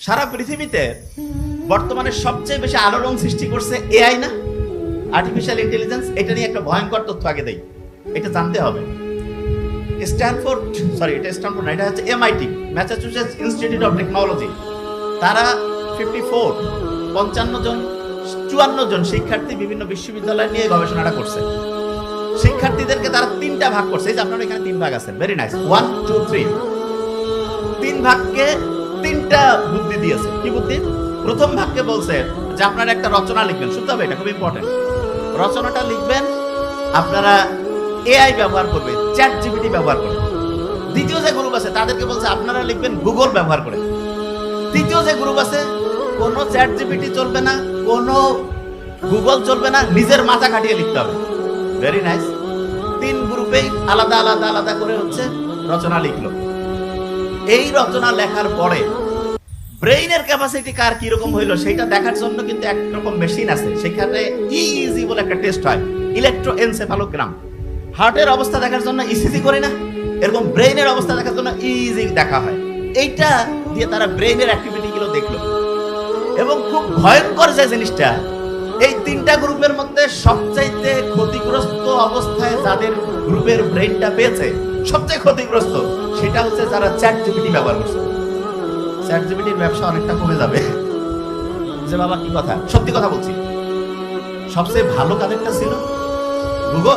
সারা পৃথিবীতে বর্তমানে সবচেয়ে বেশি আলোড়ন সৃষ্টি করছে এআই না? আর্টিফিশিয়াল ইন্টেলিজেন্স এটা নিয়ে একটা ভয়ঙ্কর তথ্য আগে দেয় এটা জানতে হবে। স্ট্যানফোর্ড সরি এটা স্ট্যানফোর্ড এটা হচ্ছে MIT Massachusetts Institute of Technology তারা ফিফটি ফোর পঞ্চান্ন জন, চুয়ান্ন জন শিক্ষার্থী বিভিন্ন বিশ্ববিদ্যালয় নিয়ে গবেষণাটা করছে। শিক্ষার্থীদেরকে তারা তিনটা ভাগ করছে। এই যে আপনার এখানে তিন ভাগ আছে very nice one two three তিন ভাগকে তিনটা বুদ্ধি দিয়েছে। কি বুদ্ধি? প্রথম ভাগকে বলছে যে আপনারা একটা রচনা লিখবেন। শুনতে হবে, এটা খুব ইম্পর্টেন্ট রচনাটা লিখবেন, আপনারা এআই ব্যবহার করবে চ্যাট জিপিটি ব্যবহার করে দ্বিতীয় যে গ্রুপ আছে, তাদেরকে বলছে আপনারা লিখবেন গুগল ব্যবহার করে। তৃতীয় যে গ্রুপ আছে, কোনো চ্যাট জিপিটি চলবে না, কোনো গুগল চলবে না, নিজের মাথা খাটিয়ে লিখতে হবে। ভেরি নাইস তিন গ্রুপেই আলাদা আলাদা আলাদা করে হচ্ছে রচনা লিখলো। এই রচনা লেখার পরে ব্রেইনের ক্যাপাসিটি কার কি রকম হইল সেটা দেখার জন্য কিন্তু একরকম মেশিন আছে। সেখানে ইইজি বলে একটা টেস্ট হয় ইলেকট্রো এনসেফালোগ্রাম হার্টের অবস্থা দেখার জন্য ইসিজি করি না, এরকম ব্রেইনের অবস্থা দেখার জন্য ইজি দেখা হয়। এইটা দিয়ে তারা ব্রেইনের অ্যাক্টিভিটি গুলো দেখল। এবং খুব ভয়ঙ্কর যে জিনিসটা, এই তিনটা গ্রুপের মধ্যে সবচাইতে ক্ষতিগ্রস্ত অবস্থায় যাদের গ্রুপের ব্রেইনটা পেয়েছে, সবচেয়ে ক্ষতিগ্রস্ত, সেটা হচ্ছে যারা চ্যাট জিপিটি ব্যবহার করছে। চ্যাট ব্যবসা অনেকটা কমে যাবে। যে বাবা, কি কথা? সত্যি কথা বলছি। সবচেয়ে ভালো কাদেরটা ছিল গুগল